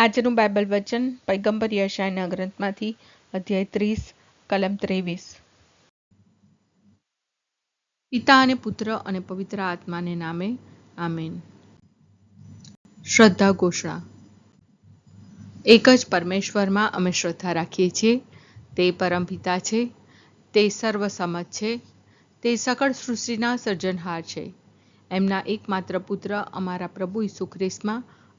આજનું બાઇબલ વચન પૈગંબર યશાયના ગ્રંથમાંથી અધ્યાય ત્રીસ, કલમ ત્રેવીસ. પિતા અને પુત્ર અને પવિત્ર આત્માને નામે, આમેન. શ્રદ્ધા ઘોષણા. એક જ પરમેશ્વરમાં અમે શ્રદ્ધા રાખીએ છીએ. તે પરમ પિતા છે. તે સર્વસમજ છે. તે સકળ સૃષ્ટિના સર્જનહાર છે. એમના એકમાત્ર પુત્ર અમારા પ્રભુ ઈસુ ખ્રિસ્તમાં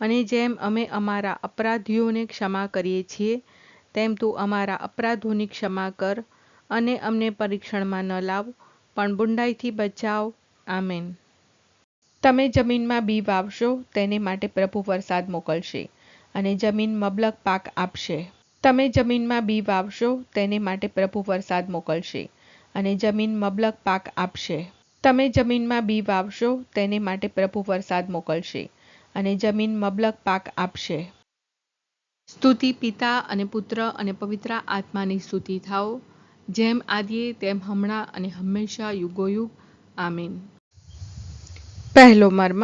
અને જેમ અમે અમારા અપરાધીઓને ક્ષમા કરીએ છીએ, તેમ તું અમારા અપરાધોની ક્ષમા કર અને અમને પરીક્ષણમાં ન લાવ, પણ બુંડાઈથી બચાવ. આમેન. તમે જમીનમાં બી વાવશો, તેને માટે પ્રભુ વરસાદ મોકલશે અને જમીન મબલક પાક આપશે. તમે જમીનમાં બી વાવશો, તેને માટે પ્રભુ વરસાદ મોકલશે અને જમીન મબલક પાક આપશે. તમે જમીનમાં બી વાવશો, તેને માટે પ્રભુ વરસાદ મોકલશે. અને જમીન મબલક પાક આપશે. સ્તુતિ પિતા અને પુત્ર અને પવિત્ર આત્માની સ્તુતિ થાઓ. જેમ આદિએ, તેમ હમણાં અને હંમેશા યુગોયુગ. આમીન. પહેલો મર્મ.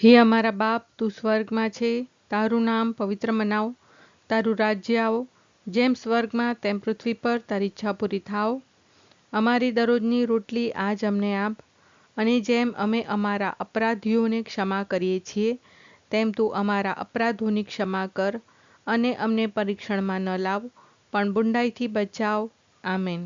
હે અમારા બાપ, તું સ્વર્ગમાં છે. તારું નામ પવિત્ર મનાવ. તારું રાજ્ય આવો. જેમ સ્વર્ગમાં, તેમ પૃથ્વી પર તારી ઈચ્છા પૂરી થાવ અમારી દરરોજની રોટલી આજ અમને આપ. અને જેમ અમે અમારા અપરાધીઓને ક્ષમા કરીએ છીએ, તેમ તું અમારા અપરાધોની ક્ષમા કર અને અમને પરીક્ષણમાં ન લાવ, પણ બુંડાઈથી બચાવ. આમેન.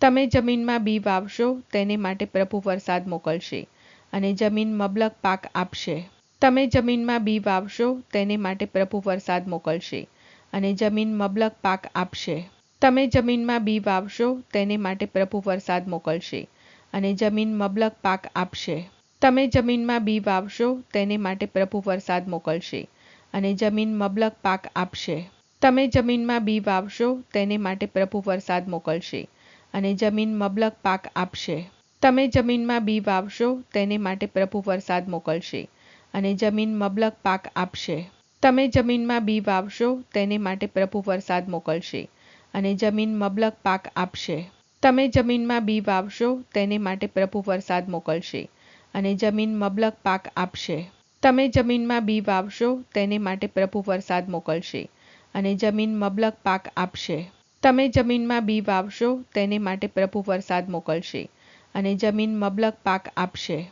તમે જમીનમાં બી વાવશો, તેને માટે પ્રભુ વરસાદ મોકલશે અને જમીન મબલક પાક આપશે. તમે જમીનમાં બી વાવશો, તેને માટે પ્રભુ વરસાદ મોકલશે અને જમીન મબલક પાક આપશે. તમે જમીનમાં બી વાવશો, તેને માટે પ્રભુ વરસાદ મોકલશે અને જમીન મબલક પાક આપશે. તમે જમીનમાં બી વાવશો, તેને માટે પ્રભુ વરસાદ મોકલશે અને જમીન મબલક પાક આપશે. તમે જમીનમાં બી વાવશો, તેને માટે પ્રભુ વરસાદ મોકલશે અને જમીન મબલક પાક આપશે. તમે જમીનમાં બી વાવશો, તેને માટે પ્રભુ વરસાદ મોકલશે અને જમીન મબલક પાક આપશે. તમે જમીનમાં બી વાવશો, તેને માટે પ્રભુ વરસાદ મોકલશે અને જમીન મબલક પાક આપશે. તમે જમીનમાં બી વાવશો, તેને માટે પ્રભુ વરસાદ મોકલશે અને જમીન મબલક પાક આપશે. તમે જમીનમાં બી વાવશો, તેને માટે પ્રભુ વરસાદ મોકલશે અને જમીન મબલક પાક આપશે. તમે જમીનમાં બી વાવશો, તેને માટે પ્રભુ વરસાદ મોકલશે અને જમીન મબલક પાક આપશે.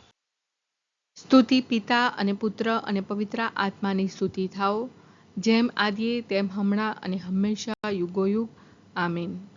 સ્તુતિ પિતા અને પુત્ર અને પવિત્ર આત્માની સ્તુતિ થાઓ. જેમ આદિએ, તેમ હમણાં અને હંમેશા યુગોયુગ. આમીન.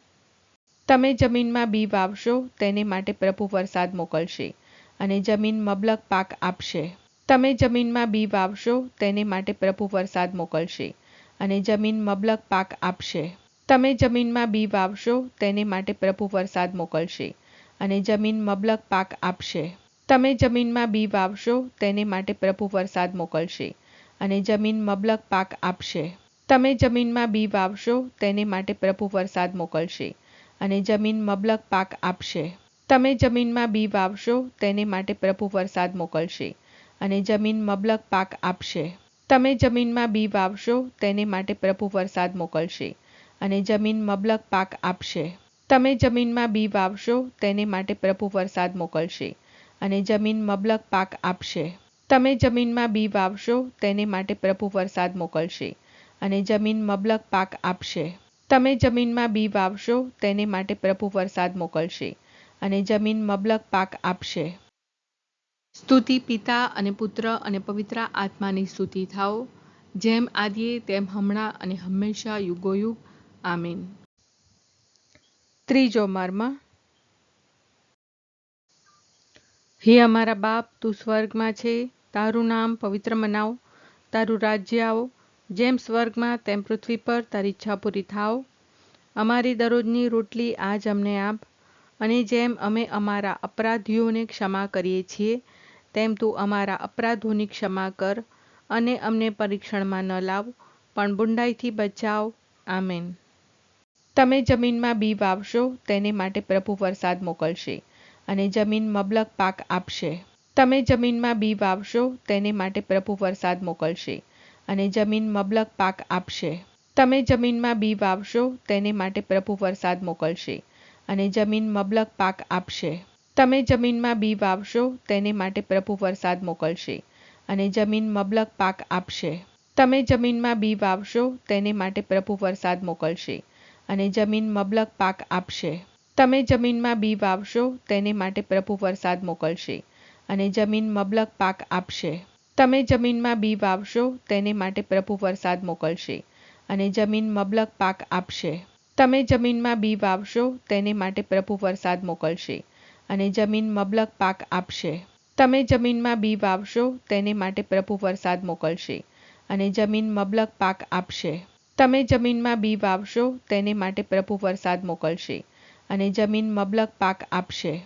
તમે જમીનમાં બી વાવશો, તેને માટે પ્રભુ વરસાદ મોકલશે અને જમીન મબલક પાક આપશે. તમે જમીનમાં બી વાવશો, તેને માટે પ્રભુ વરસાદ મોકલશે અને જમીન મબલક પાક આપશે. તમે જમીનમાં બી વાવશો, તેને માટે પ્રભુ વરસાદ મોકલશે અને જમીન મબલક પાક આપશે. તમે જમીનમાં બી વાવશો, તેને માટે પ્રભુ વરસાદ મોકલશે અને જમીન મબલક પાક આપશે. તમે જમીનમાં બી વાવશો, તેને માટે પ્રભુ વરસાદ મોકલશે અને જમીન મબલક પાક આપશે. તમે જમીનમાં બી વાવશો, તેને માટે પ્રભુ વરસાદ મોકલશે અને જમીન મબલક પાક આપશે. તમે જમીનમાં બી વાવશો, તેને માટે પ્રભુ વરસાદ મોકલશે અને જમીન મબલક પાક આપશે. તમે જમીનમાં બી વાવશો, તેને માટે પ્રભુ વરસાદ મોકલશે અને જમીન મબલક પાક આપશે. તમે જમીનમાં બી વાવશો, તેને માટે પ્રભુ વરસાદ મોકલશે અને જમીન મબલક પાક આપશે. તમે જમીનમાં બી વાવશો, તેને માટે પ્રભુ વરસાદ મોકલશે અને જમીન મબલક પાક આપશે. સ્તુતિ પિતા અને પુત્ર અને પવિત્ર આત્માની સ્તુતિ થાઓ. જેમ આદિએ, તેમ હમણાં અને હંમેશા યુગોયુગ. આમીન. ત્રીજો મર્મ. હે અમારા બાપ, તું સ્વર્ગમાં છે. તારું નામ પવિત્ર મનાવ. તારું રાજ્ય આવો. જેમ સ્વર્ગમાં તેમ પૃથ્વી પર તારી ઈચ્છા પૂરી થાવ અમારી દરરોજની રોટલી આજ અમને આપ. અને જેમ અમે અમારા અપરાધીઓને ક્ષમા કરીએ છીએ, તેમ તું અમારા અપરાધોની ક્ષમા કર અને અમને પરીક્ષણમાં ન લાવ, પણ બુંડાઈથી બચાવ. આમેન. તમે જમીનમાં બી વાવશો, તેને માટે પ્રભુ વરસાદ મોકલશે અને જમીન મબલક પાક આપશે. તમે જમીનમાં બી વાવશો, તેને માટે પ્રભુ વરસાદ મોકલશે. અને જમીન મબલક પાક આપશે. તમે જમીનમાં બી વાવશો, તેને માટે પ્રભુ વરસાદ મોકલશે અને જમીન મબલક પાક આપશે. તમે જમીનમાં બી વાવશો, તેને માટે પ્રભુ વરસાદ મોકલશે અને જમીન મબલક પાક આપશે. તમે જમીનમાં બી વાવશો, તેને માટે પ્રભુ વરસાદ મોકલશે અને જમીન મબલક પાક આપશે. તમે જમીનમાં બી વાવશો, તેને માટે પ્રભુ વરસાદ મોકલશે અને જમીન મબલક પાક આપશે. તમે જમીનમાં બી વાવશો, તેને માટે પ્રભુ વરસાદ મોકલશે અને જમીન મબલક પાક આપશે. તમે જમીનમાં બી વાવશો, તેને માટે પ્રભુ વરસાદ મોકલશે અને જમીન મબલક પાક આપશે. તમે જમીનમાં બી વાવશો, તેને માટે પ્રભુ વરસાદ મોકલશે અને જમીન મબલક પાક આપશે. તમે જમીનમાં બી વાવશો, તેને માટે પ્રભુ વરસાદ મોકલશે અને જમીન મબલક પાક આપશે.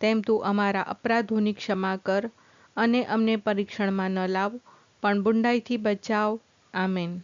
તેમ તું અમારા અપરાધોની ક્ષમા કર અને અમને પરીક્ષણમાં ન લાવ, પણ બુંડાઈથી બચાવ. આમેન.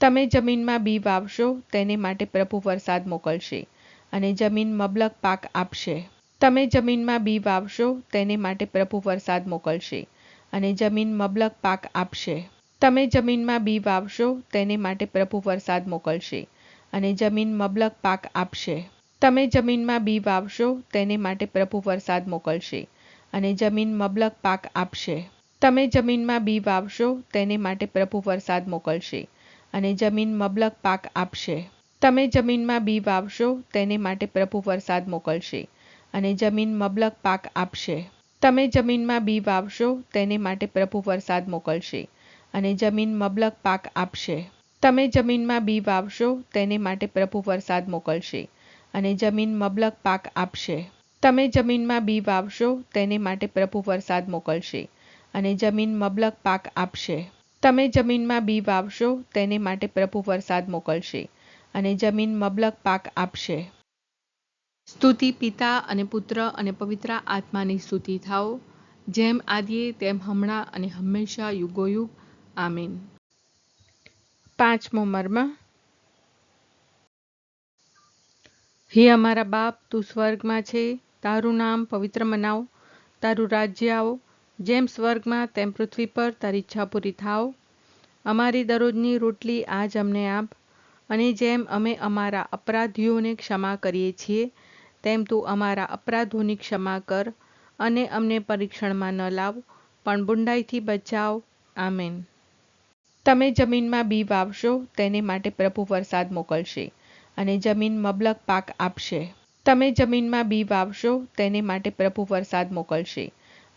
તમે જમીનમાં બી વાવશો, તેને માટે પ્રભુ વરસાદ મોકલશે અને જમીન મબલક પાક આપશે. તમે જમીનમાં બી વાવશો, તેને માટે પ્રભુ વરસાદ મોકલશે અને જમીન મબલક પાક આપશે. તમે જમીનમાં બી વાવશો, તેને માટે પ્રભુ વરસાદ મોકલશે અને જમીન મબલક પાક આપશે. તમે જમીનમાં બી વાવશો, તેને માટે પ્રભુ વરસાદ મોકલશે અને જમીન મબલક પાક આપશે. તમે જમીનમાં બી વાવશો, તેને માટે પ્રભુ વરસાદ મોકલશે અને જમીન મબલક પાક આપશે. તમે જમીનમાં બી વાવશો, તેને માટે પ્રભુ વરસાદ મોકલશે અને જમીન મબલક પાક આપશે. તમે જમીનમાં બી વાવશો, તેને માટે પ્રભુ વરસાદ મોકલશે અને જમીન મબલક પાક આપશે. તમે જમીનમાં બી વાવશો, તેને માટે પ્રભુ વરસાદ મોકલશે અને જમીન મબલક પાક આપશે. તમે જમીનમાં બી વાવશો તેને માટે પ્રભુ વરસાદ મોકલશે અને જમીન મબલક પાક આપશે. તમે જમીનમાં બી વાવશો તેને માટે પ્રભુ વરસાદ મોકલશે અને જમીન મબલક પાક આપશે. સ્તુતિ પિતા અને પુત્ર અને પવિત્ર આત્માની સ્તુતિ થાઓ. જેમ આદિએ તેમ હમણાં અને હંમેશા યુગોયુગ. આમીન. પાંચમો મર્મ હે અમારા બાપ, તું સ્વર્ગમાં છે. તારું નામ પવિત્ર મનાવ. તારું રાજ્ય આવો. જેમ સ્વર્ગમાં, તેમ પૃથ્વી પર તારી ઈચ્છા પૂરી થાવ. અમારી દરરોજની રોટલી આજ અમને આપ. અને જેમ અમે અમારા અપરાધીઓને ક્ષમા કરીએ છીએ, તેમ તું અમારા અપરાધોની ક્ષમા કર અને અમને પરીક્ષણમાં ન લાવ, પણ બુંડાઈથી બચાવ. આમેન. તમે જમીનમાં બી વાવશો, તેને માટે પ્રભુ વરસાદ મોકલશે. અને જમીન મબલક પાક આપશે. તમે જમીનમાં બી વાવશો, તેને માટે પ્રભુ વરસાદ મોકલશે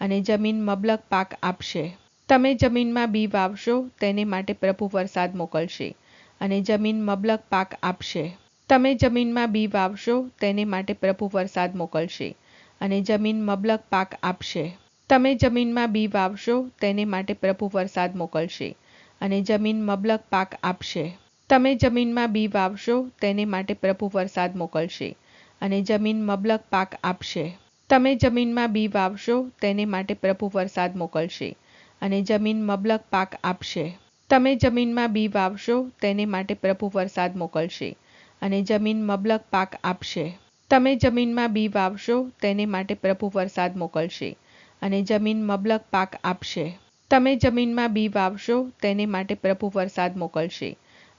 અને જમીન મબલક પાક આપશે. તમે જમીનમાં બી વાવશો, તેને માટે પ્રભુ વરસાદ મોકલશે અને જમીન મબલક પાક આપશે. તમે જમીનમાં બી વાવશો, તેને માટે પ્રભુ વરસાદ મોકલશે અને જમીન મબલક પાક આપશે. તમે જમીનમાં બી વાવશો, તેને માટે પ્રભુ વરસાદ મોકલશે અને જમીન મબલક પાક આપશે. તમે જમીનમાં બી વાવશો, તેને માટે પ્રભુ વરસાદ મોકલશે અને જમીન મબલક પાક આપશે. તમે જમીનમાં બી વાવશો, તેને માટે પ્રભુ વરસાદ મોકલશે અને જમીન મબલક પાક આપશે. તમે જમીનમાં બી વાવશો, તેને માટે પ્રભુ વરસાદ મોકલશે અને જમીન મબલક પાક આપશે. તમે જમીનમાં બી વાવશો, તેને માટે પ્રભુ વરસાદ મોકલશે અને જમીન મબલક પાક આપશે. તમે જમીનમાં બી વાવશો, તેને માટે પ્રભુ વરસાદ મોકલશે